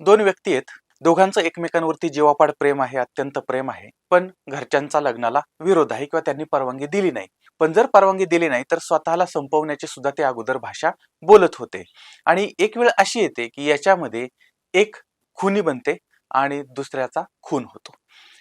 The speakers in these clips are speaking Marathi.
दोन व्यक्ती आहेत. दोघांचं एकमेकांवरती जीवापाड प्रेम आहे अत्यंत प्रेम आहे. पण घरच्यांचा लग्नाला विरोध आहे किंवा त्यांनी परवानगी दिली नाही. पण जर परवानगी दिली नाही तर स्वतःला संपवण्याची सुद्धा ते अगोदर भाषा बोलत होते. आणि एक वेळ अशी येते की याच्यामध्ये एक खुनी बनते आणि दुसऱ्याचा खून होतो.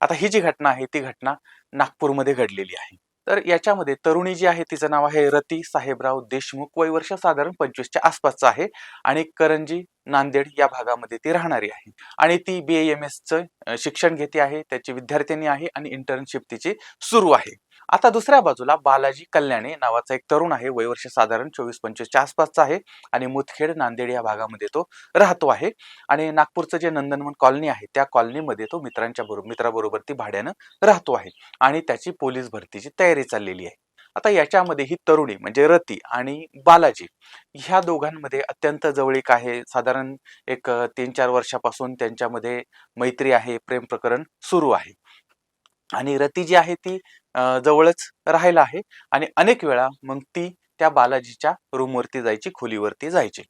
आता ही जी घटना आहे ती घटना नागपूरमध्ये घडलेली आहे. तर याच्यामध्ये तरुणी जी आहे तिचं नाव आहे रती साहेबराव देशमुख. वय वर्ष साधारण पंचवीसच्या आसपासचं आहे. आणि करंजी नांदेड या भागामध्ये ती राहणारी आहे आणि ती बी एम एसचं शिक्षण घेते आहे त्याची विद्यार्थिनी आहे आणि इंटर्नशिप तिची सुरू आहे. आता दुसऱ्या बाजूला बालाजी कल्याणे नावाचा एक तरुण आहे वयवर्ष साधारण चोवीस पंचवीसच्या आसपासचा आहे आणि मुतखेड नांदेड या भागामध्ये तो राहतो आहे. आणि नागपूरचं जे नंदनवन कॉलनी आहे त्या कॉलनीमध्ये तो मित्रांच्या बरोबर मित्राबरोबर ती भाड्यानं राहतो आहे. आणि त्याची पोलीस भरतीची तयारी चाललेली आहे. आता याच्यामध्ये ही तरुणी म्हणजे रती आणि बालाजी ह्या दोघांमध्ये अत्यंत जवळीक आहे. साधारण एक तीन चार वर्षापासून त्यांच्यामध्ये मैत्री आहे प्रेम प्रकरण सुरू आहे. आणि रती जी आहे ती जवळच राहायला आहे आणि अनेक वेळा मग ती त्या बालाजीच्या रूमवरती जायची खोलीवरती जायची.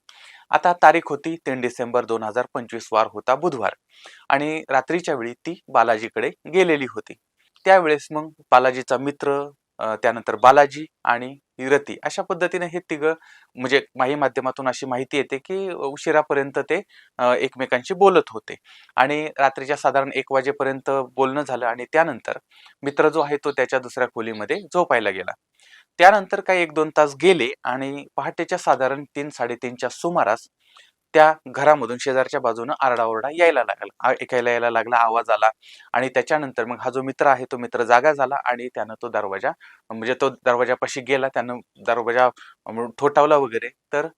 आता तारीख होती तीन डिसेंबर दोन हजार पंचवीस वार होता बुधवार. आणि रात्रीच्या वेळी ती बालाजीकडे गेलेली होती. त्यावेळेस मग बालाजीचा मित्र त्यानंतर बालाजी आणि रती अशा पद्धतीने हे तिघं म्हणजे माही माध्यमातून अशी माहिती येते की उशिरापर्यंत ते एकमेकांशी बोलत होते. आणि रात्रीच्या साधारण एक वाजेपर्यंत बोलणं झालं आणि त्यानंतर मित्र जो आहे तो त्याच्या दुसऱ्या खोलीमध्ये झोपायला गेला. त्यानंतर काही एक दोन तास गेले आणि पहाटेच्या साधारण तीन साडेतीनच्या सुमारास त्या घरामधून शेजारच्या बाजूनं आरडाओरडा यायला लागला. ऐकायला यायला लागला आवाज आला आणि त्याच्यानंतर मग हा जो मित्र आहे तो मित्र जागा झाला आणि त्यानं तो दरवाजा म्हणजे तो दरवाजापाशी गेला त्यानं दरवाजा अं, ठोठावला वगैरे तर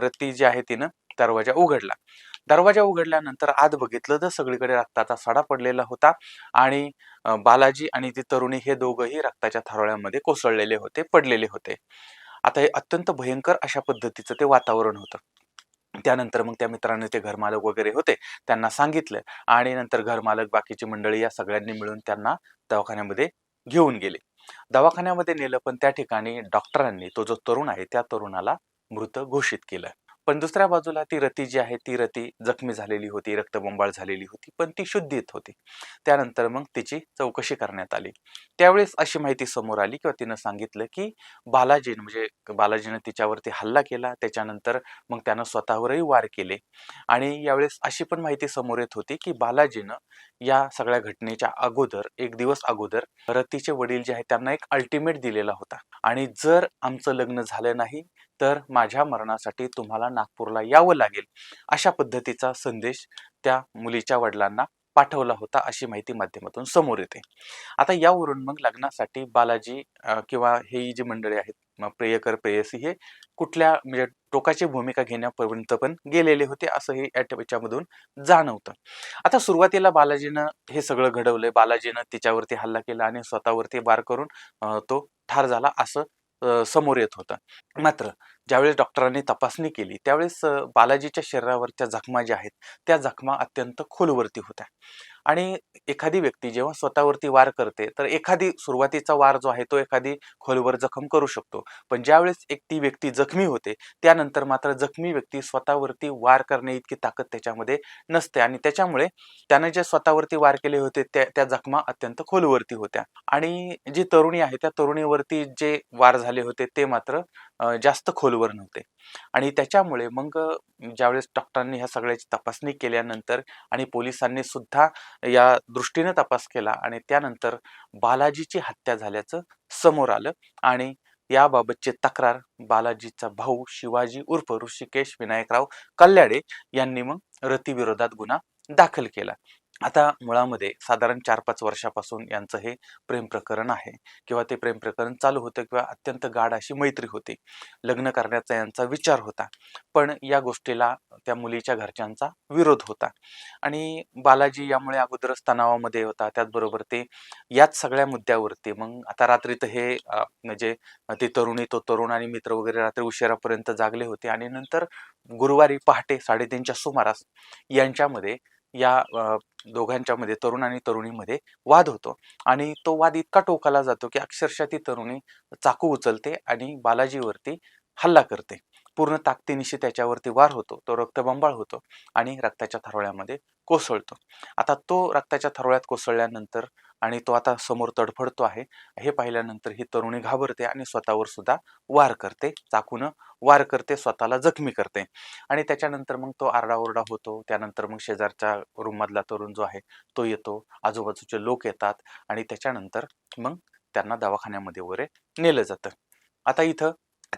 रत्ती जी आहे तिनं दरवाजा उघडला. दरवाजा उघडल्यानंतर आत बघितलं तर सगळीकडे रक्ताचा सडा पडलेला होता आणि बालाजी आणि ती तरुणी हे दोघंही रक्ताच्या थारोळ्यामध्ये कोसळलेले होते पडलेले होते. आता हे अत्यंत भयंकर अशा पद्धतीचं ते वातावरण होतं. त्यानंतर मग त्या मित्राने ते घरमालक वगैरे होते त्यांना सांगितलं आणि नंतर घरमालक बाकीची मंडळी या सगळ्यांनी मिळून त्यांना दवाखान्यामध्ये घेऊन गेले. दवाखान्यामध्ये नेलं पण त्या ठिकाणी डॉक्टरांनी तो जो तरुण आहे त्या तरुणाला मृत घोषित केलं. पण दुसऱ्या बाजूला ती रती जी आहे ती रती जखमी झालेली होती रक्तबंबाळ झालेली होती पण ती शुद्धीत होती. त्यानंतर मग तिची चौकशी करण्यात आली. त्यावेळेस अशी माहिती समोर आली किंवा तिनं सांगितलं की बालाजीनं म्हणजे बालाजीनं तिच्यावरती हल्ला केला त्याच्यानंतर मग त्यानं स्वतःवरही वार केले. आणि यावेळेस अशी पण माहिती समोर येत होती की बालाजीनं या सगळ्या घटनेच्या अगोदर एक दिवस अगोदर रतीचे वडील जे आहेत त्यांना एक अल्टिमेट दिलेला होता. आणि जर आमचं लग्न झालं नाही तर माझ्या मरणासाठी तुम्हाला नागपूरला यावं लागेल. अशा पद्धतीचा संदेश त्या मुलीच्या वडिलांना पाठवला होता अशी माहिती माध्यमातून समोर येते. आता यावरून मग लग्नासाठी बालाजी किंवा हे जी मंडळी आहेत प्रेयकर प्रियकर प्रेयसी हे कुठल्या म्हणजे टोकाची भूमिका घेण्यापर्यंत पण गेलेले होते असं हे याच्यामधून जाणवतं. आता सुरुवातीला बालाजीनं हे सगळं घडवलंय. बालाजीनं तिच्यावरती हल्ला केला आणि स्वतःवरती वार करून तो ठार झाला असं समोर येत होता. मात्र ज्यावेळेस डॉक्टरांनी तपासणी केली त्यावेळेस बालाजीच्या शरीरावरच्या जखमा ज्या आहेत त्या जखमा अत्यंत खोलवरती होत्या. आणि एखादी व्यक्ती जेव्हा स्वतःवरती वार करते तर एखादी सुरुवातीचा वार जो आहे तो एखादी खोलवर जखम करू शकतो. पण ज्यावेळेस एक ती व्यक्ती जखमी होते त्यानंतर मात्र जखमी व्यक्ती स्वतःवरती वार करणे इतकी ताकद त्याच्यामध्ये नसते आणि त्याच्यामुळे त्याने जे स्वतःवरती वार केले होते त्या त्या जखमा अत्यंत खोलवरती होत्या. आणि जी तरुणी आहे त्या तरुणीवरती जे वार झाले होते ते मात्र जास्त खोलवर नव्हते. आणि त्याच्यामुळे मग ज्यावेळेस डॉक्टरांनी ह्या सगळ्याची तपासणी केल्यानंतर आणि पोलिसांनी सुद्धा या दृष्टीने तपास केला आणि त्यानंतर बालाजीची हत्या झाल्याचं समोर आलं आणि याबाबतची तक्रार बालाजीचा भाऊ शिवाजी उर्फ ऋषिकेश विनायकराव कल्याडे यांनी मग रतीविरोधात गुन्हा दाखल केला. आता मुळामध्ये साधारण चार पाच वर्षापासून यांचं हे प्रेम प्रकरण आहे किंवा ते प्रेम प्रकरण चालू होतं किंवा अत्यंत गाढ अशी मैत्री होती. लग्न करण्याचा यांचा विचार होता पण या गोष्टीला त्या मुलीच्या घरच्यांचा विरोध होता. आणि बालाजी यामुळे अगोदरच तणावामध्ये होता त्याचबरोबर ते याच सगळ्या मुद्द्यावरती मग आता रात्री तर हे म्हणजे ती तरुणी तो तरुण आणि मित्र वगैरे रात्री उशिरापर्यंत जागले होते आणि नंतर गुरुवारी पहाटे साडेतीनच्या सुमारास यांच्यामध्ये या दोघांच्यामध्ये दोघांच्या मध्ये तरुण आणि तरुणीमध्ये वाद होतो. आणि तो वाद इतका टोकाला जातो की अक्षरशः ती तरुणी चाकू उचलते आणि बालाजीवरती हल्ला करते. पूर्ण ताकदीनिशी त्याच्यावरती वार होतो. तो रक्तबंबाळ होतो आणि रक्ताच्या थरोळ्यामध्ये कोसळतो. आता तो रक्ताच्या थरोळ्यात कोसळल्यानंतर आणि तो आता समोर तडफडतो आहे. हे पाहिल्यानंतर ही तरुणी घाबरते आणि स्वतःवर सुद्धा वार करते चाकून वार करते स्वतःला जखमी करते. आणि त्याच्यानंतर मग तो आरडाओरडा होतो. त्यानंतर मग शेजारच्या रूममधला तरुण जो आहे तो येतो. आजूबाजूचे लोक येतात आणि त्याच्यानंतर मग त्यांना दवाखान्यामध्ये वगैरे नेलं जातं. आता इथं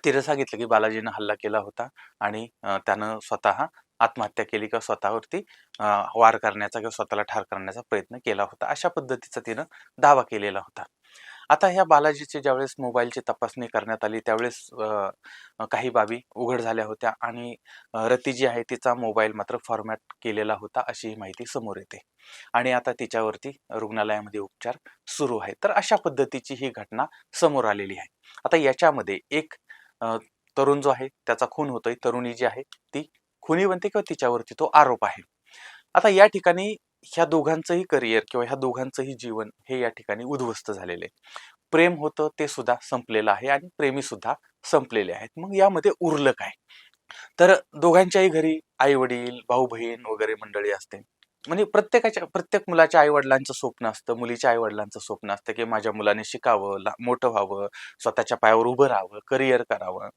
तिरं सांगितलं की बालाजीनं हल्ला केला होता आणि त्यानं स्वतः आत्महत्या केली किंवा स्वतःवरती वार करण्याचा किंवा स्वतःला ठार करण्याचा प्रयत्न केला होता. अशा पद्धतीचा तिनं दावा केलेला होता. आता ह्या बालाजीचे ज्यावेळेस मोबाईलची तपासणी करण्यात आली त्यावेळेस काही बाबी उघड झाल्या होत्या आणि रती जी आहे तिचा मोबाईल मात्र फॉर्मॅट केलेला होता अशी ही माहिती समोर येते. आणि आता तिच्यावरती रुग्णालयामध्ये उपचार सुरू आहे तर अशा पद्धतीची ही घटना समोर आलेली आहे. आता याच्यामध्ये एक तरुण जो आहे त्याचा खून होतोय. तरुणी जी आहे ती खुनी बनते किंवा तिच्यावरती तो आरोप आहे. आता या ठिकाणी ह्या दोघांचंही करिअर किंवा ह्या दोघांचंही जीवन हे या ठिकाणी उद्ध्वस्त झालेलं आहे. प्रेम होतं ते सुद्धा संपलेलं आहे आणि प्रेमी सुद्धा संपलेले आहेत. मग यामध्ये उरलं काय? तर दोघांच्याही घरी आई वडील भाऊ बहीण वगैरे मंडळी असते म्हणजे प्रत्येकाच्या प्रत्येक मुलाच्या आई वडिलांचं स्वप्न असतं. मुलीच्या आई वडिलांचं स्वप्न असतं की माझ्या मुलाने शिकावं ला- मोठं व्हावं स्वतःच्या पायावर उभं राहावं करिअर करावं.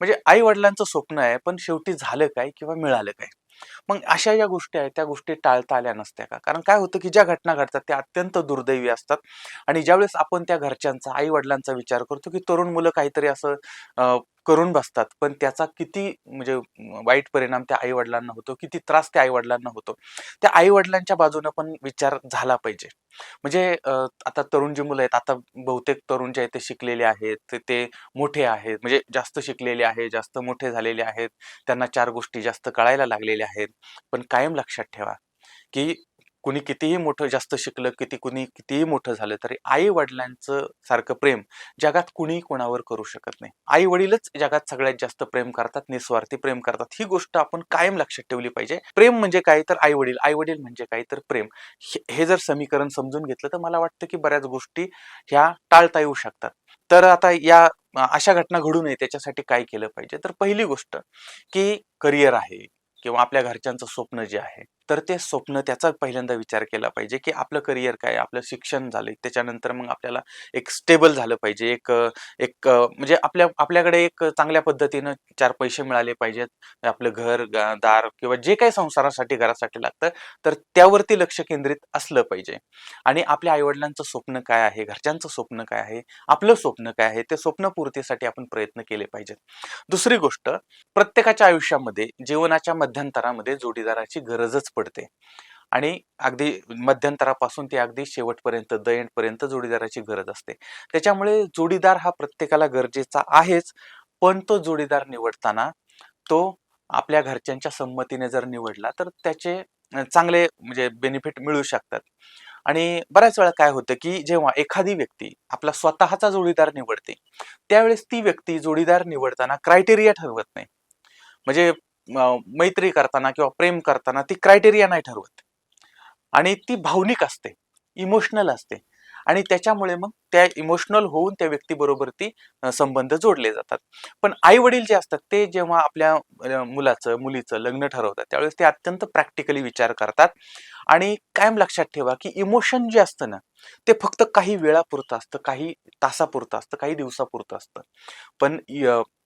म्हणजे आई वडिलांचं स्वप्न आहे पण शेवटी झालं काय किंवा मिळालं काय? मग अशा ज्या गोष्टी आहेत त्या गोष्टी टाळता आल्या नसत्या का? कारण काय होतं की ज्या घटना घडतात त्या अत्यंत दुर्दैवी असतात. आणि ज्यावेळेस आपण त्या घरच्यांचा आई वडिलांचा विचार करतो की तरुण मुलं काहीतरी असं अं, करून बसतात. पण त्याचा किती म्हणजे वाईट परिणाम त्या आई वडिलांना होतो किती त्रास त्या आई वडिलांना होतो. त्या आई वडिलांच्या बाजूने पण विचार झाला पाहिजे. म्हणजे आता तरुण जी मुलं आहेत आता बहुतेक तरुण जे आहेत ते शिकलेले आहेत ते- ते मोठे आहेत. म्हणजे जास्त शिकलेले आहेत जास्त मोठे झालेले आहेत. त्यांना चार गोष्टी जास्त कळायला लागलेल्या आहेत. पण कायम लक्षात ठेवा की कुणी कितीही मोठं जास्त शिकलं किती कुणी कितीही मोठं झालं तरी आई वडिलांचं सारखं प्रेम जगात कुणी कोणावर करू शकत नाही. आई वडीलच जगात सगळ्यात जास्त प्रेम करतात निस्वार्थी प्रेम करतात. ही गोष्ट आपण कायम लक्षात ठेवली पाहिजे. प्रेम म्हणजे काय तर आई वडील आई वडील म्हणजे काय तर प्रेम. हे- हे जर समीकरण समजून घेतलं तर मला वाटतं की बऱ्याच गोष्टी ह्या टाळता येऊ शकतात. तर आता या अशा घटना घडू नये त्याच्यासाठी काय केलं पाहिजे? तर पहिली गोष्ट की करिअर आहे किंवा आपल्या घरच्यांचं स्वप्न जे आहे तर ते स्वप्न त्याचा पहिल्यांदा विचार केला पाहिजे की आपलं करिअर काय आपलं शिक्षण झालंय त्याच्यानंतर मग आपल्याला एक स्टेबल झालं पाहिजे एक एक म्हणजे आपल्या आपल्याकडे एक चांगल्या पद्धतीनं चार पैसे मिळाले पाहिजेत. आपलं घर दार किंवा जे काही संसारासाठी घरासाठी लागतं तर त्यावरती लक्ष केंद्रित असलं पाहिजे. आणि आपल्या आईवडिलांचं स्वप्न काय आहे? घरच्यांचं स्वप्न काय आहे? आपलं स्वप्न काय आहे? ते स्वप्नपूर्तीसाठी आपण प्रयत्न केले पाहिजेत. दुसरी गोष्ट प्रत्येकाच्या आयुष्यामध्ये जीवनाच्या मध्यंतरामध्ये जोडीदाराची गरजच पडते. आणि अगदी मध्यंतरापासून ते अगदी शेवटपर्यंत द जोडीदाराची गरज असते. त्याच्यामुळे जोडीदार हा प्रत्येकाला गरजेचा आहेच पण तो जोडीदार निवडताना तो आपल्या घरच्यांच्या संमतीने जर निवडला तर त्याचे चांगले म्हणजे बेनिफिट मिळू शकतात. आणि बऱ्याच वेळा काय होतं की जेव्हा एखादी व्यक्ती आपला स्वतःचा जोडीदार निवडते त्यावेळेस ती व्यक्ती जोडीदार निवडताना क्रायटेरिया ठरवत नाही. म्हणजे मैत्री करताना किंवा प्रेम करताना ती क्रायटेरिया नाही ठरवत. आणि ती भावनिक असते इमोशनल असते. आणि त्याच्यामुळे मग त्या इमोशनल होऊन त्या व्यक्तीबरोबर ती संबंध जोडले जातात. पण आई वडील जे असतात ते जेव्हा आपल्या मुलाचं मुलीचं लग्न ठरवतात त्यावेळेस ते अत्यंत प्रॅक्टिकली विचार करतात. आणि कायम लक्षात ठेवा की इमोशन जे असतं ना ते फक्त काही वेळापुरतं असतं काही तासापुरतं असतं काही दिवसापुरतं असतं. पण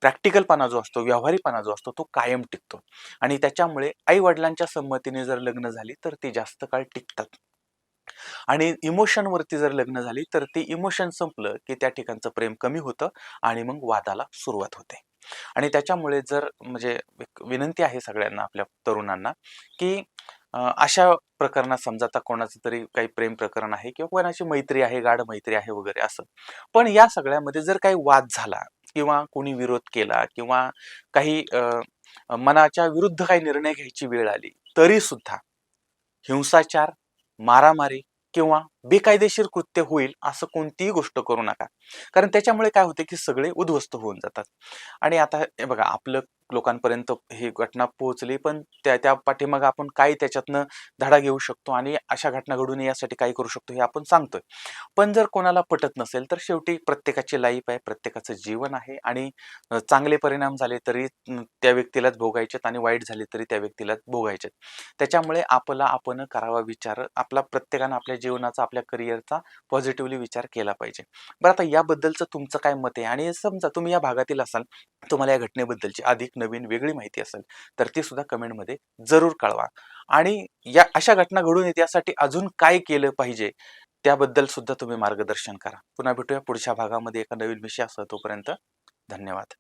प्रॅक्टिकलपणा जो असतो व्यावहारिकपणा जो असतो तो कायम टिकतो. आणि त्याच्यामुळे आई वडिलांच्या संमतीने जर लग्न झाली तर ती जास्त काळ टिकतात. आणि इमोशनवरती जर लग्न झाली तर ती इमोशन संपलं की त्या ठिकाणचं प्रेम कमी होतं आणि मग वादाला सुरुवात होते. आणि त्याच्यामुळे जर म्हणजे विनंती आहे सगळ्यांना आपल्या तरुणांना की अशा प्रकरणात समजा आता कोणाचं तरी काही प्रेम प्रकरण आहे किंवा कोणाची मैत्री आहे गाढ मैत्री आहे वगैरे असं पण या सगळ्यामध्ये जर काही वाद झाला किंवा कोणी विरोध केला किंवा काही अं, मनाच्या विरुद्ध काही निर्णय घ्यायची वेळ आली तरी सुद्धा हिंसाचार मारामारी किंवा बेकायदेशीर कृत्य होईल असं कोणतीही गोष्ट करू नका. कारण त्याच्यामुळे काय होते की सगळे उद्ध्वस्त होऊन जातात. आणि आता हे बघा आपलं लोकांपर्यंत ही घटना पोहोचली पण त्या त्या पाठीमागं आपण काय त्याच्यातनं धडा घेऊ शकतो आणि अशा घटना घडू नये यासाठी काय करू शकतो हे आपण सांगतोय. पण जर कोणाला पटत नसेल तर शेवटी प्रत्येकाची लाईफ आहे प्रत्येकाचं जीवन आहे आणि चांगले परिणाम झाले तरी त्या व्यक्तीलाच भोगायचेत आणि वाईट झाले तरी त्या व्यक्तीलाच भोगायचेत. त्याच्यामुळे आपला आपण करावा विचार आपला प्रत्येकानं आपल्या जीवनाचा आपल्या करिअरचा पॉझिटिव्हली विचार केला पाहिजे. बरं आता याबद्दलचं तुमचं काय मत आहे? आणि समजा तुम्ही या भागातील असाल तुम्हाला या घटनेबद्दलची अधिक नवीन वेगळी माहिती असेल तर ती सुद्धा कमेंटमध्ये जरूर कळवा. आणि या अशा घटना घडून येते यासाठी अजून काय केलं पाहिजे त्याबद्दल सुद्धा तुम्ही मार्गदर्शन करा. पुन्हा भेटूया पुढच्या भागामध्ये एका नवीन विषयासह. तोपर्यंत धन्यवाद.